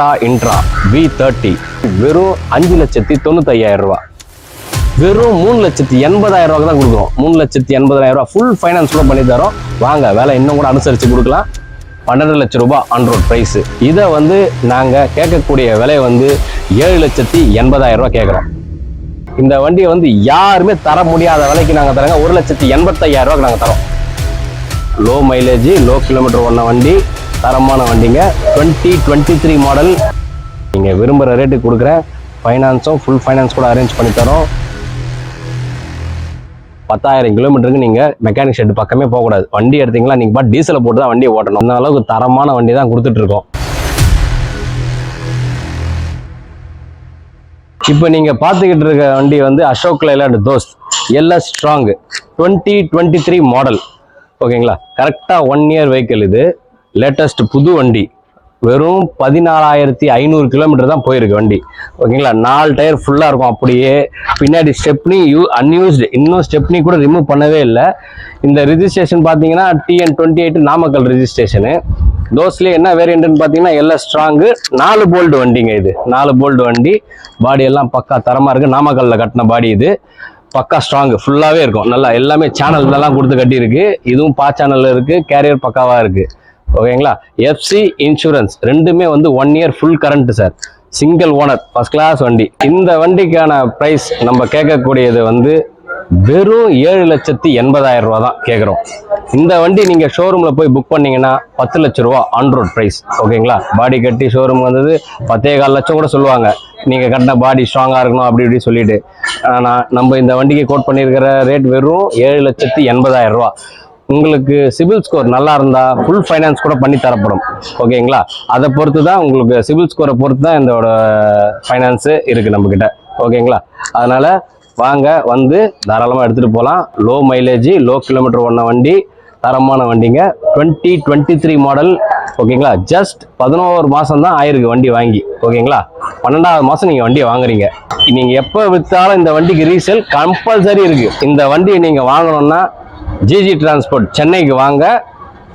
Tata Intra V thirty வெறும் அஞ்சு லட்சத்தி தொண்ணூத்தையாயிரம் ரூபா. வெறும் மூணு லட்சத்தி எண்பதாயிரம் ரூபாய்க்கு தான் கொடுக்குறோம். மூணு லட்சத்தி எண்பதாயிரம் ரூபா ஃபுல் ஃபைனான்ஸ் கூட பண்ணி தரோம். வாங்க வேலை இன்னும் கூட அனுசரித்து கொடுக்கலாம். பன்னெண்டு லட்சம் ரூபாய் ஆன்ரோட் ப்ரைஸு இதை வந்து நாங்கள் கேட்கக்கூடிய விலை வந்து ஏழு லட்சத்தி எண்பதாயிரம் ரூபா கேட்குறோம். இந்த வண்டியை வந்து யாருமே தர முடியாத விலைக்கு நாங்கள் தரோங்க ஒரு லட்சத்தி எண்பத்தையாயிரம் ரூபாய்க்கு நாங்கள் தரோம் லோ மைலேஜ் லோ கிலோமீட்டர் ஓடின வண்டி. தரமான வண்டிங்க. டுவெண்ட்டி டுவெண்ட்டி த்ரீ மாடல் நீங்கள் விரும்புகிற ரேட்டுக்கு கொடுக்குற ஃபைனான்ஸும் ஃபுல் ஃபைனான்ஸ் கூட அரேஞ்ச் பண்ணி தரோம். பத்தாயிரம் கிலோமீட்டருக்கு நீங்கள் மெக்கானிக் ஷெட் பக்கமே போகக்கூடாது. வண்டி எடுத்தீங்களா நீங்கள் பார்த்து டீசலை போட்டு தான் வண்டியை ஓட்டணும். அந்த அளவுக்கு தரமான வண்டி தான் கொடுத்துட்ருக்கோம் இப்போ நீங்கள் பார்த்துக்கிட்டு இருக்க வண்டி வந்து Ashok Leyland Dost. LS strong twenty twenty three model ஓகேங்களா? கரெக்டாக ஒன் இயர் வெஹிக்கிள் இது. லேட்டஸ்ட் புது வண்டி. வெறும் பதினாலாயிரத்தி ஐநூறு கிலோமீட்டர் தான் போயிருக்கு வண்டி. ஓகேங்களா நாலு டயர் ஃபுல்லாக இருக்கும் அப்படியே. பின்னாடி ஸ்டெப்னி யூ அன்யூஸ்டு இன்னும் ஸ்டெப்னி கூட ரிமூவ் பண்ணவே இல்லை. இந்த ரிஜிஸ்ட்ரேஷன் பார்த்தீங்கன்னா டிஎன் டுவெண்ட்டி எயிட் நாமக்கல் ரிஜிஸ்ட்ரேஷனு தோஸ்லேயே என்ன வேரியண்ட்டுன்னு பார்த்தீங்கன்னா எல்லாம் ஸ்ட்ராங்கு நாலு போல்டு வண்டிங்க இது. நாலு போல்டு வண்டி. பாடி எல்லாம் பக்கா தரமாக இருக்குது நாமக்கல்லில் கட்டின பாடி இது. பக்கா ஸ்ட்ராங் ஃபுல்லாகவே இருக்கும். நல்லா எல்லாமே சேனல் கொடுத்து கட்டியிருக்கு. இதுவும் பா சேனல் இருக்குது கேரியர் பக்காவாக இருக்குது ஓகேங்களா? எஃப்சி இன்சூரன்ஸ் ரெண்டுமே வந்து one year full current sir single owner first class வண்டி. இந்த வண்டிக்கான ப்ரைஸ் நம்ம கேட்கக்கூடியது வந்து வெறும் ஏழு லட்சத்தி எண்பதாயிரம் ரூபா தான் கேட்குறோம். இந்த வண்டி நீங்கள் ஷோரூமில் போய் புக் பண்ணீங்கன்னா பத்து லட்ச ரூபா ஆன் ரோட் ப்ரைஸ் ஓகேங்களா? பாடி கட்டி ஷோரூம் வந்தது பத்தே கால் லட்சம் கூட சொல்லுவாங்க. நீங்கள் கட்டின பாடி ஸ்ட்ராங்காக இருக்கணும் அப்படி இப்படி சொல்லிட்டு. ஆனால் நம்ம இந்த வண்டிக்கு கோட் பண்ணியிருக்கிற ரேட் வெறும் ஏழு லட்சத்தி எண்பதாயிரம் ரூபா. உங்களுக்கு சிபில் ஸ்கோர் நல்லா இருந்தால் ஃபுல் ஃபைனான்ஸ் கூட பண்ணி தரப்படும். ஓகேங்களா? அதை பொறுத்து தான் உங்களுக்கு சிபில் ஸ்கோரை பொறுத்து தான் இதோட ஃபைனான்ஸு இருக்குது நம்மக்கிட்ட ஓகேங்களா? அதனால் வாங்க வந்து தாராளமாக எடுத்துகிட்டு போகலாம் லோ மைலேஜ் லோ கிலோமீட்டர் ஒன்ன வண்டி தரமான வண்டிங்க. டுவெண்ட்டி டுவெண்ட்டி த்ரீ மாடல் ஓகேங்களா? ஜஸ்ட் பதினோரு மாதம் தான் ஆயிருக்கு வண்டி வாங்கி. ஓகேங்களா? பன்னெண்டாவது மாதம் நீங்கள் வண்டியை வாங்குறீங்க. நீங்கள் எப்போ விற்றாலும் இந்த வண்டிக்கு ரீசேல் கம்பல்சரி இருக்குது இந்த வண்டியை நீங்கள் வாங்கணும்னா ஜிஜி டிரான்ஸ்போர்ட் சென்னைக்கு வாங்க.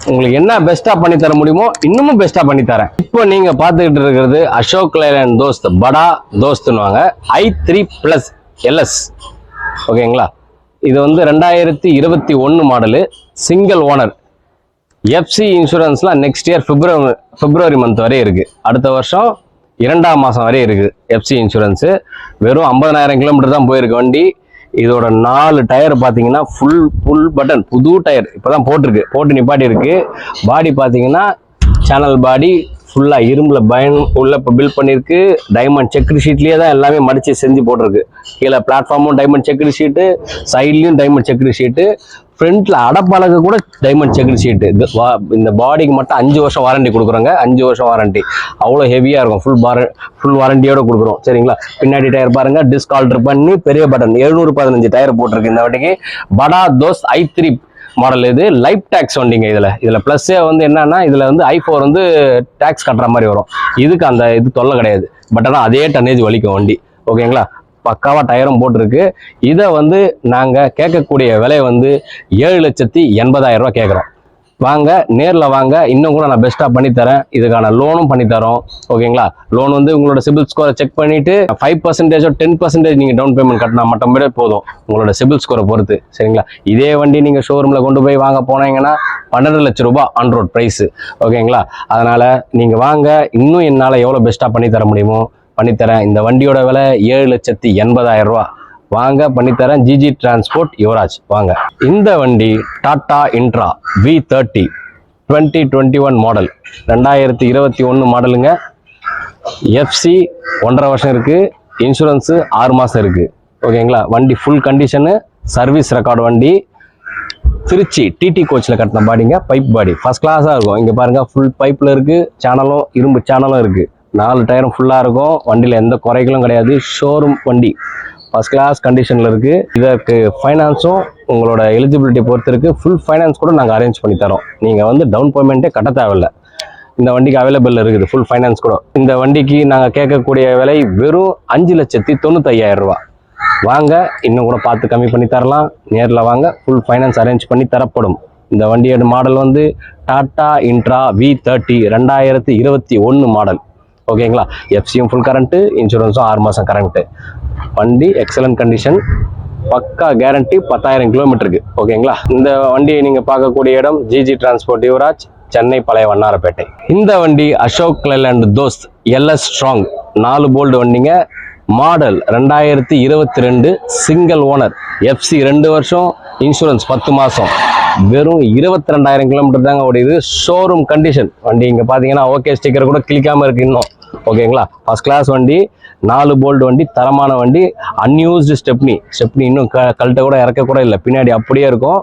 உங்களுக்கு என்ன பெஸ்ட்டாக பண்ணி தர முடியுமோ இன்னமும் பெஸ்ட்டாக பண்ணி தரேன். இப்போ நீங்கள் பார்த்துக்கிட்டு இருக்கிறது அசோக் லைலாண்ட் தோஸ்த் படா தோஸ்துன்னுவாங்க. ஐ த்ரீ ப்ளஸ் எல்எஸ் ஓகேங்களா? இது வந்து ரெண்டாயிரத்தி இருபத்தி ஒன்று model single owner FC இன்சூரன்ஸ்லாம் next year February February month வரை இருக்குது அடுத்த வருஷம் இரண்டாம் மாதம் வரை இருக்குது எஃப்சி இன்சூரன்ஸு வெறும் ஐம்பதனாயிரம் கிலோமீட்டர் தான் போயிருக்கு வண்டி. இதோட நாலு டயர் பார்த்தீங்கன்னா ஃபுல் ஃபுல் பட்டன் புது டயர். இப்போ தான் போட்டிருக்கு. போட்டு நிப்பாட்டி இருக்கு பாடி பார்த்தீங்கன்னா சேனல் பாடி ஃபுல்லாக இரும்பில் பயன் உள்ள இப்போ பில்ட் பண்ணியிருக்கு. டைமண்ட் செக்கு ஷீட்லேயே தான் எல்லாமே மடித்து செஞ்சு போட்டிருக்கு. கீழே பிளாட்ஃபார்மும் டைமண்ட் செக்கு ஷீட்டு சைட்லேயும் டைமண்ட் செக்கு ஷீட்டு ஃப்ரண்ட்டில் அடப்பழக கூட டைமண்ட் செக்குடு ஷீட்டு இது வா- இந்த பாடிக்கு மட்டும் அஞ்சு வருஷம் வாரண்டி கொடுக்குறோங்க. அஞ்சு வருஷம் வாரண்டி அவ்வளோ ஹெவியாக இருக்கும். ஃபுல் வார ஃபுல் வாரண்டியோட கொடுக்குறோம். சரிங்களா? பின்னாடி டயர் பாருங்க. டிஸ்க் ஆல்டர் பண்ணி பெரிய பட்டன் எழுநூறு பதினஞ்சு டயர் போட்டிருக்கு இந்த வண்டிக்கு Bada Dost I three model இது. லைஃப் டேக்ஸ் வண்டிங்க இதில். இதில் ப்ளஸ்ஸே வந்து என்னன்னா இதில் வந்து ஐ ஃபோர் வந்து டேக்ஸ் கட்டுற மாதிரி வரும். இதுக்கு அந்த இது தொல்லை கிடையாது. பட் ஆனால் அதே டன்னேஜ் வலிக்கும் வண்டி. ஓகேங்களா பக்காவாக டயரும் போட்டிருக்கு. இதை வந்து நாங்கள் கேட்கக்கூடிய விலை வந்து ஏழு லட்சத்தி எண்பதாயிரம் கேட்குறோம். வாங்க நேரில் வாங்க. இன்னும் கூட நான் பெஸ்ட்டாக பண்ணித்தரேன் இதுக்கான லோனும் பண்ணித்தரோம் ஓகேங்களா? லோன் வந்து உங்களோட சிபில் ஸ்கோரை செக் பண்ணிவிட்டு ஃபைவ் பர்சன்டேஜோ டென் பர்சன்டேஜ் நீங்கள் டவுன் பேமெண்ட் கட்டினா மட்டுமே போதும். உங்களோட சிபில் ஸ்கோரை பொறுத்து. சரிங்களா? இதே வண்டி நீங்கள் ஷோரூமில் கொண்டு போய் வாங்க போனீங்கன்னா பன்னெண்டு லட்ச ரூபாய் ஆன் ரோட் ப்ரைஸு ஓகேங்களா? அதனால் நீங்கள் வாங்க. இன்னும் என்னால் எவ்வளோ பெஸ்ட்டாக பண்ணித்தர தர முடியுமோ பண்ணித்தரேன். இந்த வண்டியோட விலை ஏழு லட்சத்தி எண்பதாயிரம் ரூபா. வாங்க பண்ணித்தரேன். GG transport Yuvraj. வாங்க. இந்த வண்டி Tata Intra V thirty twenty twenty one model ரெண்டாயிரத்தி இருபத்தி ஒன்று மாடலுங்க எஃப்சி ஒன்றரை வருஷம் இருக்குது இன்சூரன்ஸு ஆறு மாதம் இருக்குது ஓகேங்களா வண்டி ஃபுல் கண்டிஷனு சர்வீஸ் ரெக்கார்டு வண்டி. திருச்சி டிடி கோச்சில் கட்டின பாடிங்க பைப் பாடி ஃபர்ஸ்ட் கிளாஸாக இருக்கும். இங்கே பாருங்கள் ஃபுல் பைப்பில் இருக்குது சேனலும் இரும்பு சேனலும் இருக்குது நாலு டயரும் ஃபுல்லாக இருக்கும். வண்டியில் எந்த குறைகளும் கிடையாது. ஷோரூம் வண்டி. ஃபர்ஸ்ட் கிளாஸ் கண்டிஷனில் இருக்குது இதற்கு ஃபைனான்ஸும் உங்களோட எலிஜிபிலிட்டி பொறுத்து இருக்குது ஃபுல் ஃபைனான்ஸ் கூட நாங்கள் அரேஞ்ச் பண்ணி தரோம். நீங்கள் வந்து டவுன் பேமெண்ட்டே கட்ட தேவையில்ல. இந்த வண்டிக்கு அவைலபிள் இருக்குது. ஃபுல் ஃபைனான்ஸ் கூட. இந்த வண்டிக்கு நாங்கள் கேட்கக்கூடிய விலை வெறும் அஞ்சு லட்சத்தி தொண்ணூத்தையாயிரம் ரூபா. வாங்க இன்னும் கூட பார்த்து கம்மி பண்ணி தரலாம். நேரில் வாங்க ஃபுல் ஃபைனான்ஸ் அரேஞ்ச் பண்ணி தரப்படும். இந்த வண்டியோட மாடல் வந்து டாட்டா இன்ட்ரா வி தேர்ட்டி ரெண்டாயிரத்தி இருபத்தி ஒன்று மாடல் ஓகேங்களா? எஃப்சியும் ஃபுல் கரண்ட்டு இன்சூரன்ஸும் ஆறு மாதம் கரண்ட்டு வண்டி எக்ஸலண்ட் கண்டிஷன் பக்கா கேரண்டி பத்தாயிரம் கிலோமீட்டருக்கு ஓகேங்களா? இந்த வண்டியை நீங்கள் பார்க்கக்கூடிய இடம் ஜிஜி டிரான்ஸ்போர்ட் யுவராஜ் சென்னை பழைய வண்ணாரப்பேட்டை. இந்த வண்டி அசோக் லேலண்ட் தோஸ்த் எல்எஸ் ஸ்ட்ராங் நாலு போல்டு வண்டிங்க. மாடல் ரெண்டாயிரத்தி இருபத்தி ரெண்டு சிங்கிள் ஓனர் எஃப்சி ரெண்டு வருஷம் இன்சூரன்ஸ் பத்து மாதம் வெறும் இருபத்தி ரெண்டாயிரம் கிலோமீட்டர் தாங்க ஓடிது ஷோரூம் கண்டிஷன் வண்டி இங்கே பார்த்தீங்கன்னா ஓகே ஸ்டிக்கர் கூட கிளிக்காமல் இருக்கு இன்னும். ஓகேங்களா ஃபர்ஸ்ட் கிளாஸ் வண்டி நாலு போல்டு வண்டி தரமான வண்டி அன்யூஸ்டு ஸ்டெப்னி ஸ்டெப்னி இன்னும் க கல்ட்ட கூட இறக்க கூட இல்லை. பின்னாடி அப்படியே இருக்கும்.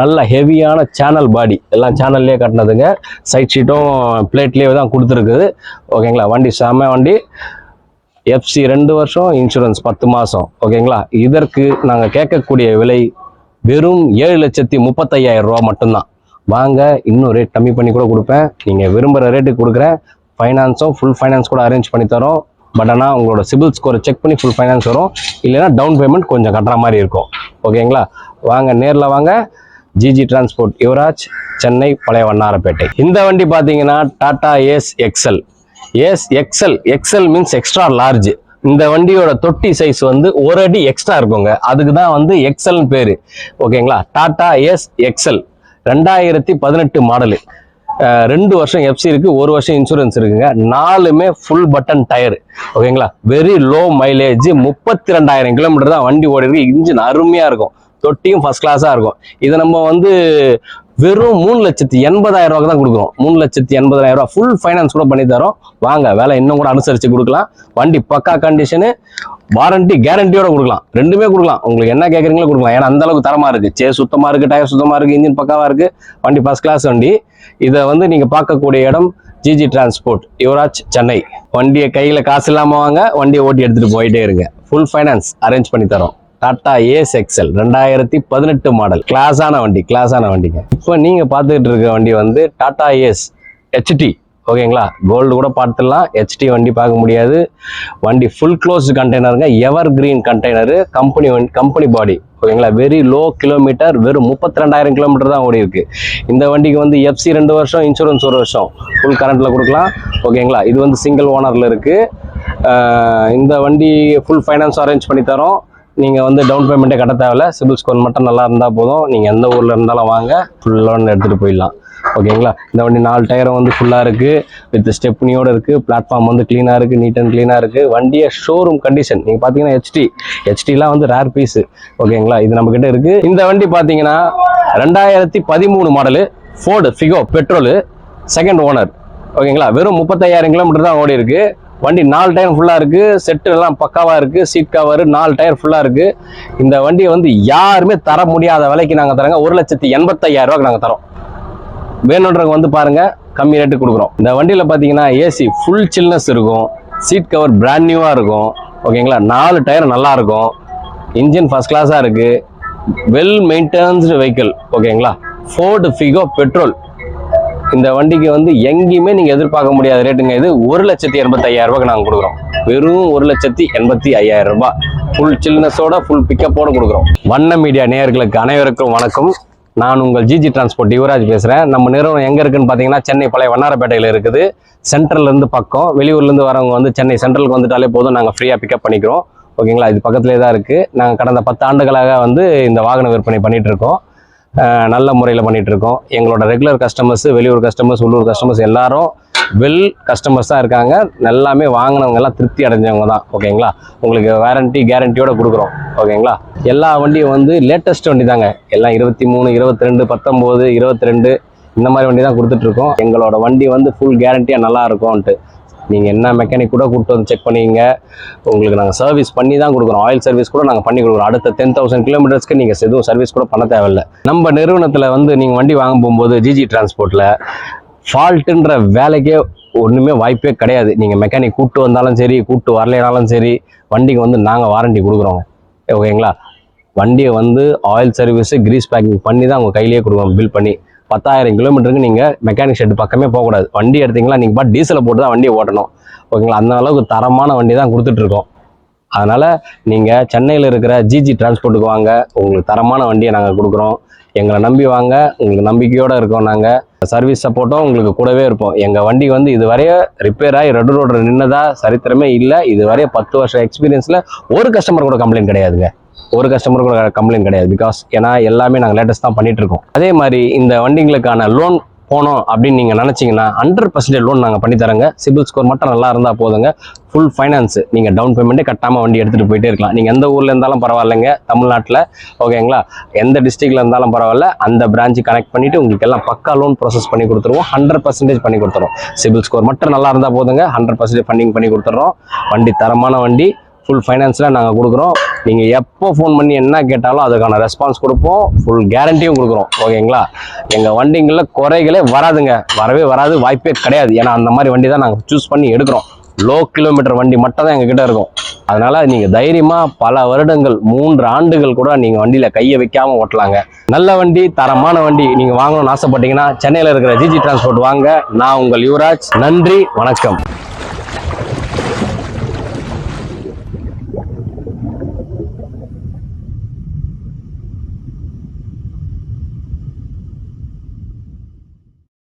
நல்ல ஹெவியான சேனல் பாடி எல்லாம் சேனல்லே கட்டினதுங்க. சைட் ஷீட்டும் பிளேட்லேயே தான் கொடுத்துருக்குது. ஓகேங்களா வண்டி செம்ம வண்டி. எஃப்சி ரெண்டு வருஷம் இன்சூரன்ஸ் பத்து மாதம் ஓகேங்களா இதற்கு நாங்கள் கேட்கக்கூடிய விலை வெறும் ஏழு லட்சத்தி முப்பத்தையாயிரம் ரூபா மட்டும்தான். வாங்க இன்னும் ரேட் கம்மி பண்ணி கூட கொடுப்பேன். நீங்கள் விரும்புகிற ரேட்டுக்கு கொடுக்குறேன் ஃபைனான்ஸும் ஃபுல் ஃபைனான்ஸ் கூட அரேஞ்ச் பண்ணி தரோம். பட் ஆனால் உங்களோட சிபில் ஸ்கோரை செக் பண்ணி ஃபுல் ஃபைனான்ஸ் வரும். இல்லைன்னா டவுன் பேமெண்ட் கொஞ்சம் கட்டுற மாதிரி இருக்கும். ஓகேங்களா வாங்க நேரில் வாங்க. ஜிஜி டிரான்ஸ்போர்ட் யுவராஜ் சென்னை பழைய வண்ணாரப்பேட்டை இந்த வண்டி பார்த்தீங்கன்னா Tata Ace Excel Ace Excel Excel means extra large இந்த வண்டியோட தொட்டி சைஸ் வந்து ஒரு அடி எக்ஸ்ட்ரா இருக்குங்க. அதுக்கு தான் வந்து எக்ஸல்னு பேர். ஓகேங்களா டாடா எஸ் எக்ஸல் ரெண்டாயிரத்தி பதினெட்டு மாடலு ரெண்டு வருஷம் எஃப்சி இருக்கு ஒரு வருஷம் இன்சூரன்ஸ் இருக்குங்க. நாலுமே ஃபுல் பட்டன் டயர் ஓகேங்களா வெரி லோ மைலேஜ் முப்பத்தி ரெண்டாயிரம் கிலோமீட்டர் தான் வண்டி ஓடி இருக்கு இன்ஜின் அருமையா இருக்கும். தொட்டியும் ஃபர்ஸ்ட் கிளாஸாக இருக்கும். இதை நம்ம வந்து வெறும் மூணு லட்சத்தி எண்பதாயிரம் ரூபாய்க்கு தான் கொடுக்குறோம். மூணு லட்சத்தி எண்பதாயிரம் ரூபாய் ஃபுல் ஃபைனான்ஸ் கூட பண்ணி தரோம். வாங்க வேலை இன்னும் கூட அனுசரிச்சு கொடுக்கலாம். வண்டி பக்கா கண்டிஷனு வாரண்டி கேரண்டியோட கொடுக்கலாம். ரெண்டுமே கொடுக்கலாம். உங்களுக்கு என்ன கேட்குறீங்களோ கொடுக்கலாம். ஏன்னா அந்த அளவுக்கு தரமா இருக்கு. சே சுத்தமா இருக்கு டயர் சுத்தமா இருக்கு இன்ஜின் பக்காவா இருக்கு. வண்டி ஃபர்ஸ்ட் கிளாஸ் வண்டி. இதை வந்து நீங்க பார்க்கக்கூடிய இடம் ஜிஜி டிரான்ஸ்போர்ட் யுவராஜ் சென்னை வண்டியை கையில காசு இல்லாம வாங்க வண்டியை ஓட்டி எடுத்துட்டு போயிட்டே இருங்க. ஃபுல் ஃபைனான்ஸ் அரேஞ்ச் பண்ணி தரோம். டாடா ஏஸ் எக்ஸல் ரெண்டாயிரத்தி பதினெட்டு மாடல் கிளாஸான வண்டி கிளாஸான வண்டிங்க. இப்போ நீங்கள் பார்த்துக்கிட்டு இருக்க வண்டி வந்து டாடா ஏஸ் ஹெச்டி ஓகேங்களா? கோல்டு கூட பார்த்துடலாம். ஹெச்டி வண்டி பார்க்க முடியாது. வண்டி ஃபுல் க்ளோஸ் கண்டெய்னருங்க எவர் கிரீன் கண்டெய்னரு கம்பெனி வண்டி கம்பெனி பாடி ஓகேங்களா? வெரி லோ கிலோமீட்டர் வெறும் முப்பத்தி ரெண்டாயிரம் கிலோமீட்டர் தான் ஓடி இருக்கு. இந்த வண்டிக்கு வந்து எஃப்சி ரெண்டு வருஷம் இன்சூரன்ஸ் ஒரு வருஷம். ஃபுல் கரண்ட்ல கொடுக்கலாம் ஓகேங்களா? இது வந்து சிங்கிள் ஓனரில் இருக்குது இந்த வண்டி ஃபுல் ஃபைனான்ஸ் அரேஞ்ச் பண்ணி தரோம். நீங்கள் வந்து டவுன் பேமெண்ட்டே கட்ட தேவையில்ல. சிபில் ஸ்கோர் மட்டும் நல்லா இருந்தால் போதும். நீங்கள் எந்த ஊரில் இருந்தாலும் வாங்க. ஃபுல் லோன் எடுத்துகிட்டு போயிடலாம். ஓகேங்களா? இந்த வண்டி நாலு டயரும் வந்து ஃபுல்லாக இருக்குது வித் ஸ்டெப்னியோடு இருக்குது பிளாட்ஃபார்ம் வந்து க்ளீனாக இருக்குது நீட் அண்ட் க்ளீனாக இருக்குது வண்டியை ஷோரூம் கண்டிஷன் நீங்கள் பார்த்தீங்கன்னா ஹெச்டி ஹெச்டிலாம் வந்து ரேர் பீஸு ஓகேங்களா? இது நம்மக்கிட்ட இருக்குது இந்த வண்டி பார்த்தீங்கன்னா ரெண்டாயிரத்தி பதிமூணு model Ford Figo petrol second owner ஓகேங்களா? வெறும் முப்பத்தையாயிரம் கிலோமீட்டர் தான் ஓடி இருக்குது வண்டி நாலு டயர் ஃபுல்லாக இருக்குது செட்டு எல்லாம் பக்காவாக இருக்குது சீட் கவர் நாலு டயர் ஃபுல்லாக இருக்குது இந்த வண்டியை வந்து யாருமே தர முடியாத விலைக்கு நாங்கள் தரோங்க ஒரு லட்சத்தி எண்பத்தையாயிரரூவாக்கு நாங்கள் தரோம் வேணுன்றவங்க வந்து பாருங்கள் கம்மி ரேட்டு கொடுக்குறோம். இந்த வண்டியில் பார்த்தீங்கன்னா ஏசி ஃபுல் சில்னஸ் இருக்கும். சீட் கவர் பிராண்ட் நியூவாக இருக்கும். ஓகேங்களா நாலு டயர் நல்லா இருக்கும். இன்ஜின் ஃபஸ்ட் கிளாஸாக இருக்குது வெல் மெயின்டெனன்ஸ்டு வெஹிக்கிள் ஓகேங்களா ஃபோர்டு ஃபிகோ பெட்ரோல் இந்த வண்டிக்கு வந்து எங்கேயுமே நீங்கள் எதிர்பார்க்க முடியாத ரேட்டுங்க. இது ஒரு லட்சத்தி எண்பத்தி ஐயாயிரம் ரூபாய்க்கு நாங்கள் கொடுக்குறோம். வெறும் ஒரு லட்சத்தி எண்பத்தி ஐயாயிரம் ரூபாய். ஃபுல் சில்னஸோட ஃபுல் பிக்கப்போட கொடுக்குறோம். வண்ண மீடியா நேயர்களுக்கு அனைவருக்கும் வணக்கம். நான் உங்கள் ஜிஜி டிரான்ஸ்போர்ட் யுவராஜ் பேசுகிறேன் நம்ம நிறுவனம் எங்கே இருக்குன்னு பார்த்தீங்கன்னா சென்னை பழைய வண்ணாரப்பேட்டையில் இருக்குது. சென்ட்ரல்லேருந்து பக்கம். வெளியூர்லேருந்து வரவங்க வந்து சென்னை சென்ட்ரலுக்கு வந்துட்டாலே போதும். நாங்கள் ஃப்ரீயாக பிக்கப் பண்ணிக்கிறோம். ஓகேங்களா? இது பக்கத்துலேயே தான் இருக்குது நாங்கள் கடந்த பத்து ஆண்டுகளாக வந்து இந்த வாகன விற்பனை பண்ணிகிட்ருக்கோம் நல்ல முறையில் பண்ணிகிட்ருக்கோம் இருக்கோம் எங்களோட ரெகுலர் கஸ்டமர்ஸு வெளியூர் கஸ்டமர்ஸ் உள்ளூர் கஸ்டமர்ஸ் எல்லாரும் வெல் கஸ்டமர்ஸ் தான் இருக்காங்க. எல்லாமே வாங்கினவங்க எல்லாம் திருப்தி அடைஞ்சவங்க தான். ஓகேங்களா? உங்களுக்கு வாரண்டி கேரண்டியோடு கொடுக்குறோம். ஓகேங்களா? எல்லா வண்டியும் வந்து லேட்டஸ்ட் வண்டி தாங்க எல்லாம் இருபத்தி மூணு இருபத்தி ரெண்டு பத்தொம்போது இருபத்தி ரெண்டு இந்த மாதிரி வண்டி தான் கொடுத்துட்ருக்கோம் எங்களோட வண்டி வந்து ஃபுல் கேரண்டியாக நல்லா இருக்கும்ன்ட்டு. நீங்கள் என்ன மெக்கானிக் கூட கூப்பிட்டு வந்து செக் பண்ணிங்க உங்களுக்கு நாங்கள் சர்வீஸ் பண்ணி தான் கொடுக்குறோம். ஆயில் சர்வீஸ் கூட நாங்கள் பண்ணி கொடுக்குறோம். அடுத்த டென் தௌசண்ட் கிலோமீட்டர்ஸ்க்கு நீங்கள் எதுவும் சர்வீஸ் கூட பண்ண தேவையில்லை. நம்ம நிறுவனத்தில் வந்து நீங்கள் வண்டி வாங்க போகும்போது ஜிஜி டிரான்ஸ்போர்ட்டில் ஃபால்ட்டுன்ற வேலைக்கே ஒன்றுமே வாய்ப்பே கிடையாது. நீங்கள் மெக்கானிக் கூப்பிட்டு வந்தாலும் சரி கூப்பிட்டு வரலைனாலும் சரி வண்டிக்கு வந்து நாங்கள் வாரண்டி கொடுக்குறோங்க ஓகேங்களா வண்டியை வந்து ஆயில் சர்வீஸு கிரீஸ் பேக்கிங் பண்ணி தான் உங்கள் கையிலேயே கொடுக்குறோம். பில் பண்ணி பத்தாயிரம் கிலோமீட்டருக்கு நீங்கள் மெக்கானிக் ஷெட் பக்கமே போகக்கூடாது. வண்டி எடுத்தீங்களா நீங்கள் பா டீசலை போட்டு தான் வண்டியை ஓட்டணும். ஓகேங்களா அந்த அளவுக்கு தரமான வண்டி தான் கொடுத்துட்ருக்கோம். அதனால் நீங்கள் சென்னையில் இருக்கிற ஜிஜி டிரான்ஸ்போர்ட்டுக்கு வாங்க. உங்களுக்கு தரமான வண்டியை நாங்கள் கொடுக்குறோம். எங்களை நம்பி வாங்க. உங்களுக்கு நம்பிக்கையோடு இருக்கோம் நாங்கள் சர்வீஸ் சப்போர்ட்டும் உங்களுக்கு கூடவே இருப்போம். எங்கள் வண்டி வந்து இதுவரைய ரிப்பேர் ஆகி ரெண்டு ரோடு நின்னதாக சரித்திரமே இல்லை. இதுவரைய பத்து வருஷம் எக்ஸ்பீரியன்ஸில் ஒரு கஸ்டமர் கூட கம்ப்ளைண்ட் கிடையாதுங்க. ஒரு கஸ்டமர் கூட கம்ப்ளைண்ட் கிடையாது. பிகாஸ் ஏன்னா எல்லாமே நாங்கள் லேட்டஸ்ட் தான் பண்ணிட்டு இருக்கோம் அதே மாதிரி இந்த வண்டிங்களுக்கான லோன் போனோம் அப்படின்னு நீங்கள் நினச்சிங்கன்னா ஹண்ட்ரட் பர்சன்டேஜ் லோன் நாங்கள் பண்ணி சிபில் ஸ்கோர் மட்டும் நல்லா இருந்தால் போதுங்க. ஃபுல் ஃபைனான்ஸ் நீங்கள் டவுன் பேமெண்ட்டே கட்டாமல் வண்டி எடுத்துகிட்டு போயிட்டே இருக்கலாம். நீங்கள் எந்த ஊரில் இருந்தாலும் பரவாயில்லைங்க. தமிழ்நாட்டில் ஓகேங்களா எந்த டிஸ்ட்ரிக்டில் இருந்தாலும் பரவாயில்ல. அந்த பிரான்ச்சு கனெக்ட் பண்ணிவிட்டு உங்களுக்கு எல்லாம் பக்கா லோன் ப்ராசஸ் பண்ணி கொடுத்துருவோம். ஹண்ட்ரட் பர்சன்டேஜ் பண்ணி கொடுத்துருவோம். சிபில் ஸ்கோர் மட்டும் நல்லா இருந்தால் போதுங்க. ஹண்ட்ரட் பர்சன்டேஜ் ஃபண்டிங் பண்ணி கொடுத்துட்றோம். வண்டி தரமான வண்டி. ஃபுல் ஃபைனான்ஸில் நாங்கள் கொடுக்குறோம். நீங்கள் எப்போ ஃபோன் பண்ணி என்ன கேட்டாலும் அதுக்கான ரெஸ்பான்ஸ் கொடுப்போம். ஃபுல் கேரண்டியும் கொடுக்குறோம். ஓகேங்களா? எங்கள் வண்டிங்களில் குறைகளே வராதுங்க. வரவே வராது. வாய்ப்பே கிடையாது. ஏன்னா அந்த மாதிரி வண்டி தான் நாங்கள் சூஸ் பண்ணி எடுக்கிறோம். லோ கிலோமீட்டர் வண்டி மட்டும் தான் எங்ககிட்ட இருக்கும். அதனால நீங்கள் தைரியமாக பல வருடங்கள் மூன்று ஆண்டுகள் கூட நீங்கள் வண்டியில் கையை வைக்காமல் ஓட்டலாங்க. நல்ல வண்டி தரமான வண்டி நீங்கள் வாங்கணும்னு ஆசைப்பட்டீங்கன்னா சென்னையில் இருக்கிற ஜிஜி டிரான்ஸ்போர்ட் வாங்க. நான் உங்கள் யுவராஜ். நன்றி வணக்கம்.